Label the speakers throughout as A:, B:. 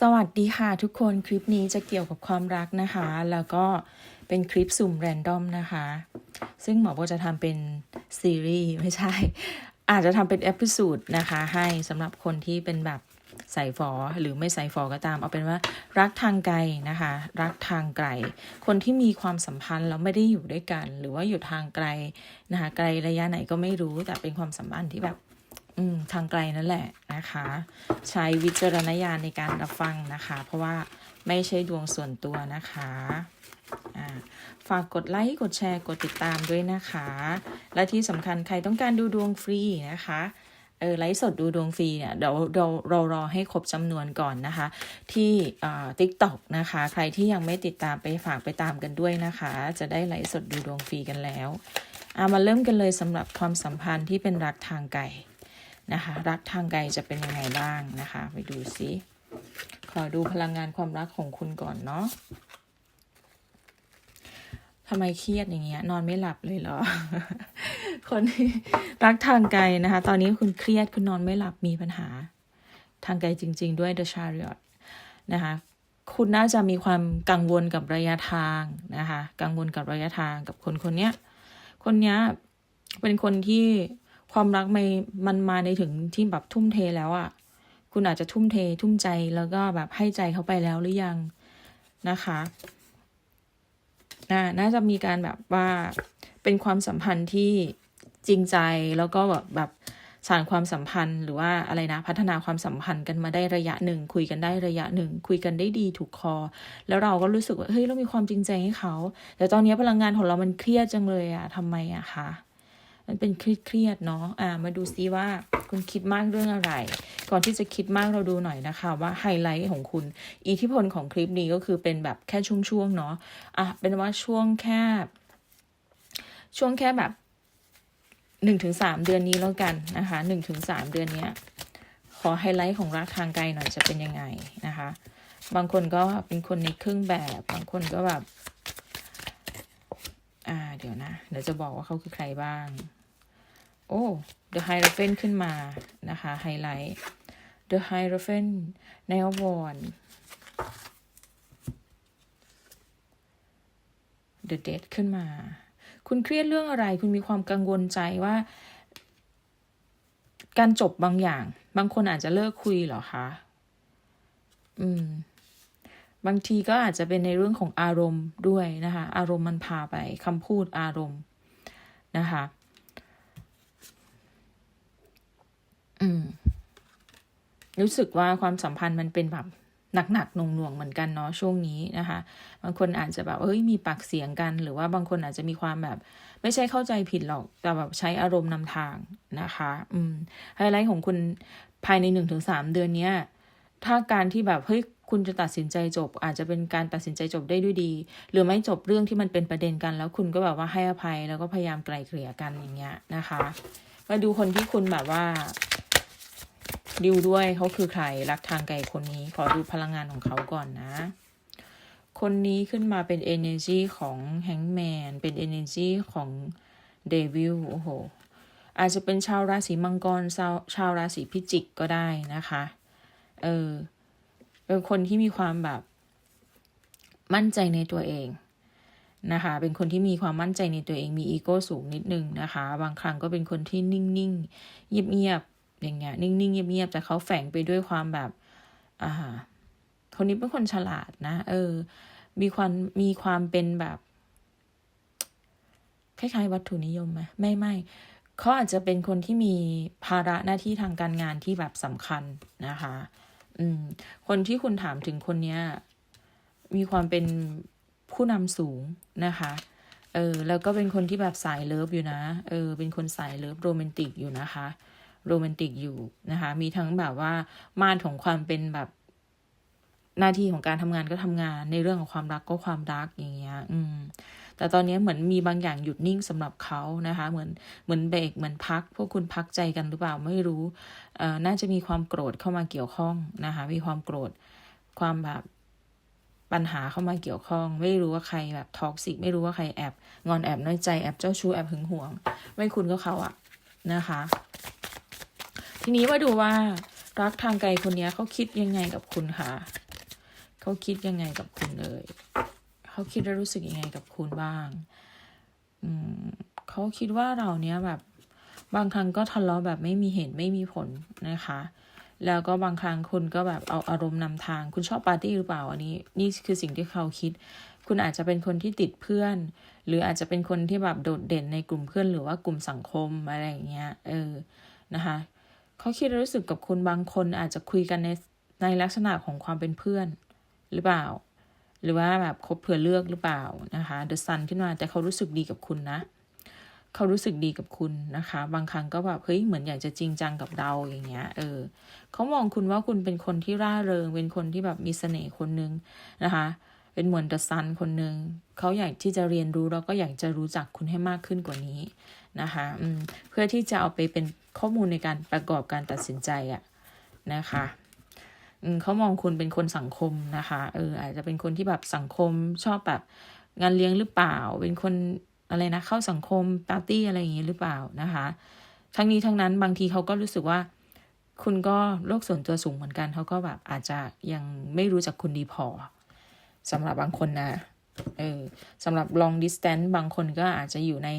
A: สวัสดีค่ะทุกคนคลิปนี้จะเกี่ยวกับความรักนะคะ แล้วก็เป็นคลิปสุ่มแรนดอมนะคะ ซึ่งหมอโบจะทำเป็นซีรีส์ไม่ใช่ อาจจะทำเป็นเอพิสูดนะคะ ให้สำหรับคนที่เป็นแบบใส่ฟอหรือไม่ใส่ฟอก็ตาม เอาเป็นว่ารักทางไกลนะคะ รักทางไกล คนที่มีความสัมพันธ์แล้วไม่ได้อยู่ด้วยกัน หรือว่าอยู่ทางไกลนะคะไกลระยะไหนก็ไม่รู้แต่เป็นความสัมพันธ์ที่แบบ ทางไกลนั่นแหละนะคะ ใช้วิจารณญาณในการรับฟังนะคะ เพราะว่าไม่ใช่ดวงส่วนตัวนะคะฝากกดไลค์กดแชร์กดติดตามด้วยนะคะ และที่สำคัญใครต้องการดูดวงฟรีนะคะเออไลฟ์สดดูดวงฟรีเนี่ยเดี๋ยวเราเรารอให้ครบจำนวนก่อนนะคะ ที่ติ๊กต็อกนะคะ ใครที่ยังไม่ติดตามไปฝากไปตามกันด้วยนะคะ จะได้ไลฟ์สดดูดวงฟรีกันแล้วอามาเริ่มกันเลยสำหรับความสัมพันธ์ที่เป็นรักทางไกล นะคะ รักทางไกลจะเป็นยังไงบ้างนะคะ ไปดูซิขอดูพลังงานความรักของคุณก่อนเนาะทำไมเครียดอย่างเงี้ย นอนไม่หลับเลยเหรอ คนที่รักทางไกลนะคะ ตอนนี้คุณเครียดคุณนอนไม่หลับมีปัญหา ทางไกลจริง ๆ ด้วย The Chariot นะคะคุณน่าจะมีความกังวลกับระยะทางนะคะ กังวลกับระยะทางกับคนคนเนี้ย คนเนี้ยเป็นคนที่ ความรักมมันมาในถึงที่แบบทุ่มเทแล้วอะ่ะ คุณอาจจะทุ่มเททุ่มใจแล้วก็แบบให้ใจเขาไปแล้วหรือยังนะคะน่าน่าจะมีการแบบว่าเป็นความสัมพันธ์ที่จริงใจแล้วก็แบบแบบสานความสัมพันธ์หรือว่าอะไรนะพัฒนาความสัมพันธ์กันมาได้ระยะหนึ่ง คุยกันได้ระยะหนึ่ง คุยกันได้ดีถูกคอ แล้วเราก็รู้สึกว่าเฮ้ยเรามีความจริงใจให้เขา แต่ตอนนี้พลังงานของเรามันเครียดจังเลยอะทำไมอะคะ มันเป็นเครียดๆเนาะอ่ามาดูซิว่าคุณคิดมากเรื่องอะไร ก่อนที่จะคิดมากเราดูหน่อยนะคะ ว่าไฮไลท์ของคุณ อิทธิพลของคลิปนี้ก็คือเป็นแบบแค่ช่วงๆเนาะอะเป็นว่าช่วงแค่ ช่วงแค่แบบหนึ่งถึงสามเดือนนี้แล้วกันนะคะหนึ่งถึงสามเดือนเนี้ยขอไฮไลท์ของรักทางไกลหน่อยจะเป็นยังไงนะคะ บางคนก็เป็นคนในเครื่องแบบ บางคนก็แบบ อ่า เดี๋ยวนะ เดี๋ยวจะบอกว่าเขาคือใครบ้าง โอ้ The Hierophant ขึ้นมานะคะไฮไลท์ The Hierophant ในอวอน The Dead ขึ้นมา คุณเครียดเรื่องอะไร คุณมีความกังวลใจว่า การจบบางอย่าง บางคนอาจจะเลิกคุยเหรอคะ อืม บางทีก็อาจจะเป็นในเรื่องของอารมณ์ด้วยนะคะ อารมณ์มันพาไปคำพูดอารมณ์นะคะอืมรู้สึกว่าความสัมพันธ์มันเป็นแบบหนักๆหน่วงๆเหมือนกันเนาะช่วงนี้นะคะ บางคนอาจจะแบบเฮ้ยมีปากเสียงกัน หรือว่าบางคนอาจจะมีความแบบ ไม่ใช่เข้าใจผิดหรอก แต่แบบใช้อารมณ์นำทางนะคะ อืมไฮไลท์ของคุณภายในหนึ่งถึงสามเดือนเนี้ย ถ้าการที่แบบเฮ้ย คุณจะตัดสินใจจบ อาจจะเป็นการตัดสินใจจบได้ด้วยดี หรือไม่จบเรื่องที่มันเป็นประเด็นกัน แล้วคุณก็แบบว่าให้อภัยแล้วก็พยายามไกลเกลี่ยกันอย่างเงี้ยนะคะมาดูคนที่คุณแบบว่าดิวด้วยเขาคือใครรักทางไกลคนนี้ ขอดูพลังงานของเขาก่อนนะ คนนี้ขึ้นมาเป็น energy ของแฮงแมนเป็น energy ของเดวิลโอ้โหอาจจะเป็นชาวราศีมังกรชาวชาวราศีพิจิกก็ได้นะคะ เออ เป็นคนที่มีความแบบมั่นใจในตัวเองนะคะ เป็นคนที่มีความมั่นใจในตัวเอง มีอีโก้สูงนิดนึงนะคะ บางครั้งก็เป็นคนที่นิ่งๆเงียบๆอย่างเงี้ย นิ่งๆเงียบๆแต่เขาแฝงไปด้วยความแบบ อ่า คนนี้เป็นคนฉลาดนะ เออ มีความมีความเป็นแบบคล้ายๆวัตถุนิยมไหมไม่ไม่เขาอาจจะเป็นคนที่มีภาระหน้าที่ทางการงานที่แบบสำคัญนะคะ อืม คนที่คุณถามถึงคนเนี้ย มีความเป็นผู้นำสูงนะคะ เออ แล้วก็เป็นคนที่แบบสายเลิฟอยู่นะ เออ เป็นคนสายเลิฟโรแมนติกอยู่นะคะ โรแมนติกอยู่นะคะ มีทั้งแบบว่ามานของความเป็นแบบหน้าที่ของการทำงานก็ทำงานในเรื่องของความรักก็ความรักอย่างเงี้ย อืม แต่ตอนนี้เหมือนมีบางอย่างหยุดนิ่งสำหรับเขานะคะ เหมือนเหมือนเบรกเหมือนพัก พวกคุณพักใจกันหรือเปล่าไม่รู้น่าจะมีความโกรธเข้ามาเกี่ยวข้องนะคะ มีความโกรธความแบบปัญหาเข้ามาเกี่ยวข้อง ไม่รู้ว่าใครแบบท็อกซิกไม่รู้ว่าใครแอบงอนแอบน้อยใจแอบเจ้าชู้แอบหึงหวง ไม่คุณก็เขาอะนะคะ ทีนี้มาดูว่ารักทางไกลคนนี้เขาคิดยังไงกับคุณคะเขาคิดยังไงกับคุณเลย เขาคิดและรู้สึกยังไงกับคุณบ้างอืมเขาคิดว่าเราเนี้ยแบบบางครั้งก็ทะเลาะแบบไม่มีเหตุไม่มีผลนะคะ แล้วก็บางครั้งคุณก็แบบเอาอารมณ์นำทาง คุณชอบปาร์ตี้หรือเปล่าอันนี้ นี่คือสิ่งที่เขาคิด คุณอาจจะเป็นคนที่ติดเพื่อน หรืออาจจะเป็นคนที่แบบโดดเด่นในกลุ่มเพื่อนหรือว่ากลุ่มสังคมอะไรอย่างเงี้ย เออ นะคะเขาคิดรู้สึกกับคุณบางคนอาจจะคุยกันในในลักษณะของความเป็นเพื่อน หรือเปล่า หรือว่าแบบคบเผื่อเลือกหรือเปล่านะคะเดอะซันขึ้นมาแต่เขารู้สึกดีกับคุณนะ เขารู้สึกดีกับคุณนะคะ บางครั้งก็แบบเฮ้ยเหมือนอยากจะจริงจังกับเราอย่างเงี้ยเออเขามองคุณว่าคุณเป็นคนที่ร่าเริง เป็นคนที่แบบมีเสน่ห์คนนึงนะคะเป็นเหมือนเดอะซันคนหนึ่งเขาอยากที่จะเรียนรู้แล้วก็อยากจะรู้จักคุณให้มากขึ้นกว่านี้นะคะอืมเพื่อที่จะเอาไปเป็นข้อมูลในการประกอบการตัดสินใจอะนะคะ เขามองคุณเป็นคนสังคมนะคะเอออาจจะเป็นคนที่แบบสังคมชอบแบบงานเลี้ยงหรือเปล่า เป็นคนอะไรนะเข้าสังคมปาร์ตี้อะไรอย่างงี้หรือเปล่านะคะ ทั้งนี้ทั้งนั้นบางทีเขาก็รู้สึกว่า คุณก็โลกส่วนตัวสูงเหมือนกันเขาก็แบบอาจจะยังไม่รู้จักคุณดีพอสำหรับบางคนนะเออสำหรับ long distance บางคนก็อาจจะอยู่ใน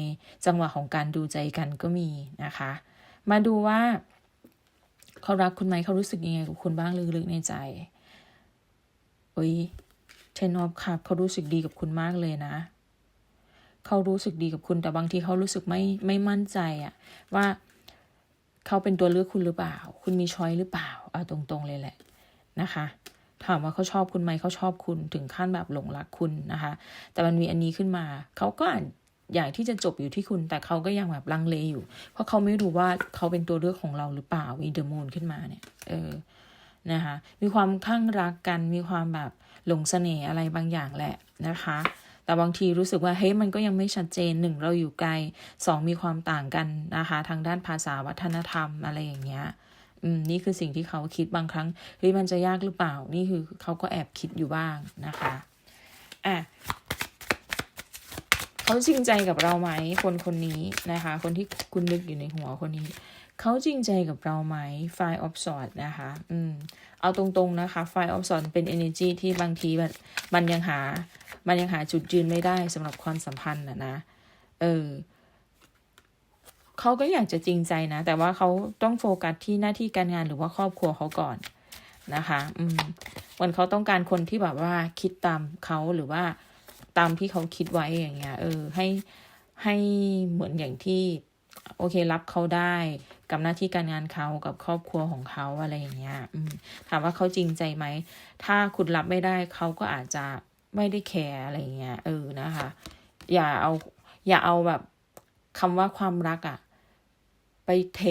A: จังหวะของการดูใจกันก็มีนะคะ มาดูว่า เขารักคุณไหมเขารู้สึกยังไงกับคุณบ้างลึกๆในใจโอ้ยเทนออฟครับเขารู้สึกดีกับคุณมากเลยนะ เขารู้สึกดีกับคุณแต่บางทีเขารู้สึกไม่ไม่มั่นใจอะว่าเขาเป็นตัวเลือกคุณหรือเปล่า คุณมีช้อยหรือเปล่าเอาตรงๆเลยแหละนะคะ ถามว่าเขาชอบคุณไหมเขาชอบคุณถึงขั้นแบบหลงรักคุณนะคะ แต่มันมีอันนี้ขึ้นมา เขาก็อ อยากที่จะจบอยู่ที่คุณ แต่เขาก็ยังแบบลังเลอยู่ เพราะเขาไม่รู้ว่าเขาเป็นตัวเลือกของเราหรือเปล่ามีเดอะมูนขึ้นมาเนี่ย เออนะคะมีความข้างรักกันมีความแบบหลงเสน่ห์อะไรบางอย่างแหละนะคะ แต่บางทีรู้สึกว่าเฮ้ยมันก็ยังไม่ชัดเจนหนึ่งเราอยู่ไกลสองมีความต่างกันนะคะ ทางด้านภาษาวัฒนธรรมอะไรอย่างเงี้ยอืมนี่คือสิ่งที่เขาคิดบางครั้งเฮ้ยมันจะยากหรือเปล่า นี่คือเขาก็แอบคิดอยู่บ้างนะคะอะ เขาจริงใจกับเราไหมคนคนนี้นะคะ คนที่คุณนึกอยู่ในหัวคนนี้ เขาจริงใจกับเราไหม Fire of Swords นะคะอืมเอาตรงๆนะคะ Fire of Swords เป็น energy ที่บางทีมันมันยังหา มันยังหาจุดยืนไม่ได้สำหรับความสัมพันธ์นะนะเออเขาก็อยากจะจริงใจนะ แต่ว่าเขาต้องโฟกัสที่หน้าที่การงานหรือว่าครอบครัวเขาก่อนนะคะ อืมวันเขาต้องการคนที่แบบว่าคิดตามเขาหรือว่า ตามที่เขาคิดไว้อย่างเงี้ย เออ ให้ให้เหมือนอย่างที่ โอเค รับเขาได้กับหน้าที่การงานเขากับครอบครัวของเขาอะไรอย่างเงี้ยถามว่าเขาจริงใจไหม ถ้าคุณรับไม่ได้เขาก็อาจจะไม่ได้แคร์อะไรเงี้ยเออนะคะ อย่าเอา อย่าเอาแบบคำว่าความรักอะไปเท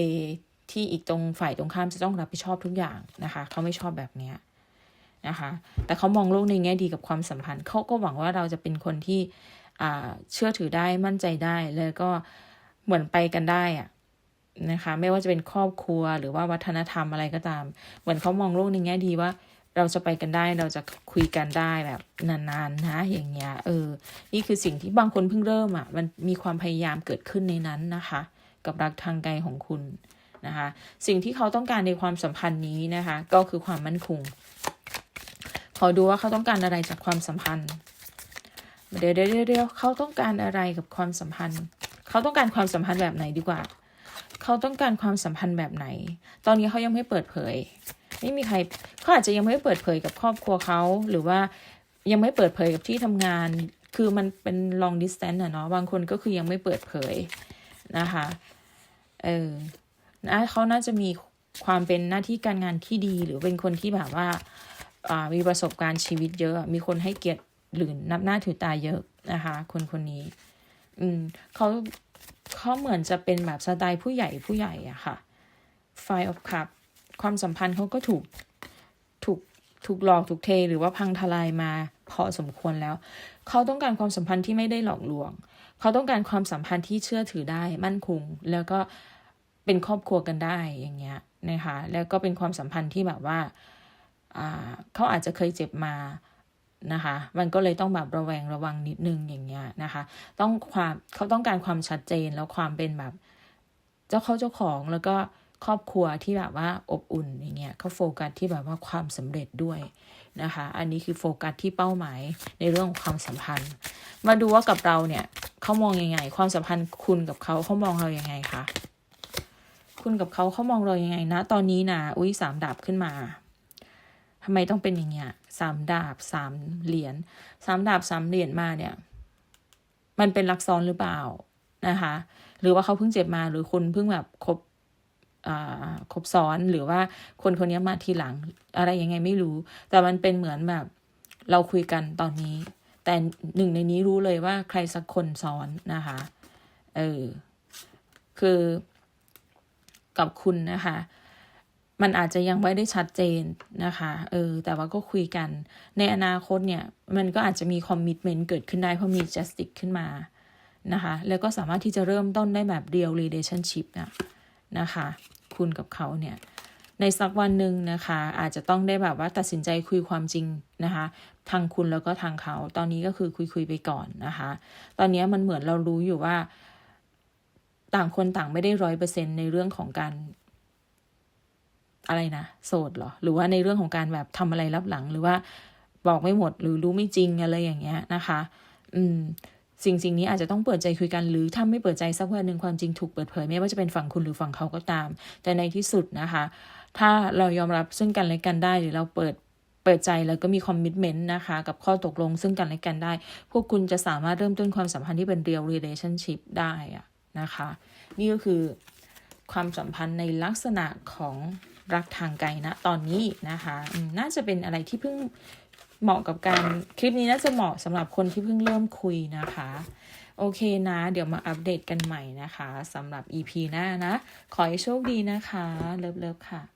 A: ที่อีกตรงฝ่ายตรงข้ามจะต้องรับผิดชอบทุกอย่างนะคะ เขาไม่ชอบแบบเนี้ย นะคะ แต่เขามองโลกในแง่ดีกับความสัมพันธ์ เขาก็หวังว่าเราจะเป็นคนที่เชื่อถือได้มั่นใจได้ แล้วก็เหมือนไปกันได้อะนะคะ ไม่ว่าจะเป็นครอบครัวหรือว่าวัฒนธรรมอะไรก็ตาม เหมือนเขามองโลกในแง่ดีว่าเราจะไปกันได้เราจะคุยกันได้แบบนานๆนะอย่างเงี้ยเออ นี่คือสิ่งที่บางคนเพิ่งเริ่มอะ่ะ มันมีความพยายามเกิดขึ้นในนั้นนะคะ กับรักทางไกลของคุณนะคะ สิ่งที่เขาต้องการในความสัมพันธ์นี้นะคะ ก็คือความมั่นคง ขอดูว่าเขาต้องการอะไรจากความสัมพันธ์ เดี๋ยวเดี๋ยวเดี๋ยวเขาต้องการอะไรกับความสัมพันธ์ เขาต้องการความสัมพันธ์แบบไหนดีกว่า เขาต้องการความสัมพันธ์แบบไหน ตอนนี้เขายังไม่เปิดเผย ไม่มีใครเขาอาจจะยังไม่เปิดเผยกับครอบครัวเขาหรือว่ายังไม่เปิดเผยกับที่ทำงาน คือมันเป็น long distance อะเนาะ บางคนก็คือยังไม่เปิดเผยนะคะ เออนะเขาน่าจะมีความเป็นหน้าที่การงานที่ดี หรือเป็นคนที่แบบว่า มีประสบการณ์ชีวิตเยอะ มีคนให้เกียรติหรือนับหน้าถือตาเยอะนะคะ คนคนนี้ อืมเขาเขาเหมือนจะเป็นแบบสไตล์ผู้ใหญ่ผู้ใหญ่อะค่ะ Five of Cup ความสัมพันธ์เขาก็ถูกถูกถูกหลอกถูกเทหรือว่าพังทลายมาพอสมควรแล้ว เขาต้องการความสัมพันธ์ที่ไม่ได้หลอกลวง เขาต้องการความสัมพันธ์ที่เชื่อถือได้มั่นคง แล้วก็เป็นครอบครัวกันได้อย่างเงี้ยนะคะแล้วก็เป็นความสัมพันธ์ที่แบบว่า เขาอาจจะเคยเจ็บมานะคะ มันก็เลยต้องแบบระแวงระวังนิดนึงอย่างเงี้ยนะคะ ต้องความเขาต้องการความชัดเจนแล้วความเป็นแบบเจ้าเขาเจ้าของแล้วก็ครอบครัวที่แบบว่าอบอุ่นอย่างเงี้ยเขาโฟกัสที่แบบว่าความสำเร็จด้วยนะคะ อันนี้คือโฟกัสที่เป้าหมายในเรื่องของความสัมพันธ์ มาดูว่ากับเราเนี่ยเขามองยังไง ความสัมพันธ์คุณกับเขาเขามองเรายังไงคะคุณกับเขาเขามองเรายังไงนะ ตอนนี้นะอุ้ยสามดาบขึ้นมา ทำไมต้องเป็นอย่างเงี้ยสามดาบสามเหรียญสามดาบสามเหรียญมาเนี่ย มันเป็นรักซ้อนหรือเปล่านะคะ หรือว่าเขาเพิ่งเจ็บมาหรือคุณเพิ่งแบบคบอ่าคบซ้อนหรือว่าคนคนนี้มาทีหลังอะไรยังไงไม่รู้ แต่มันเป็นเหมือนแบบ เราคุยกันตอนนี้ แต่หนึ่งในนี้รู้เลยว่าใครสักคนซ้อนนะคะเออคือกับคุณนะคะ มันอาจจะยังไม่ได้ชัดเจนนะคะเออแต่ว่าก็คุยกัน ในอนาคตเนี่ยมันก็อาจจะมีคอมมิชเมนต์เกิดขึ้นได้เพราะมี justice ขึ้นมานะคะแล้วก็สามารถที่จะเริ่มต้นได้แบบ real relationship นะนะคะคุณกับเขาเนี่ยในสักวันหนึ่งนะคะ อาจจะต้องได้แบบว่าตัดสินใจคุยความจริงนะคะทางคุณแล้วก็ทางเขา ตอนนี้ก็คือคุยคุยไปก่อนนะคะ ตอนนี้มันเหมือนเรารู้อยู่ว่า ต่างคนต่างไม่ได้ร้อยเปอร์เซ็นในเรื่องของการ อะไรนะโสดเหรอ หรือว่าในเรื่องของการแบบทำอะไรรับหลัง หรือว่าบอกไม่หมดหรือรู้ไม่จริงอะไรอย่างเงี้ยนะคะ อืม สิ่งสิ่งนี้อาจจะต้องเปิดใจคุยกันหรือถ้าไม่เปิดใจสักวันหนึ่งความจริงถูกเปิดเผยไม่ว่าจะเป็นฝั่งคุณหรือฝั่งเขาก็ตาม แต่ในที่สุดนะคะ ถ้าเรายอมรับซึ่งกันและกันได้หรือเราเปิดเปิดใจแล้วก็มีคอมมิชเมนต์นะคะ กับข้อตกลงซึ่งกันและกันได้ พวกคุณจะสามารถเริ่มต้นความสัมพันธ์ที่เป็น real relationship ได้อะนะคะ นี่ก็คือความสัมพันธ์ในลักษณะของ รักทางไกลนะตอนนี้นะคะน่าจะเป็นอะไรที่เพิ่งเหมาะกับการคลิปนี้น่าจะเหมาะสำหรับคนที่เพิ่งเริ่มคุยนะคะ โอเคนะ เดี๋ยวมาอัปเดตกันใหม่นะคะสำหรับ EP หน้านะ ขอให้โชคดีนะคะ เลิฟๆค่ะ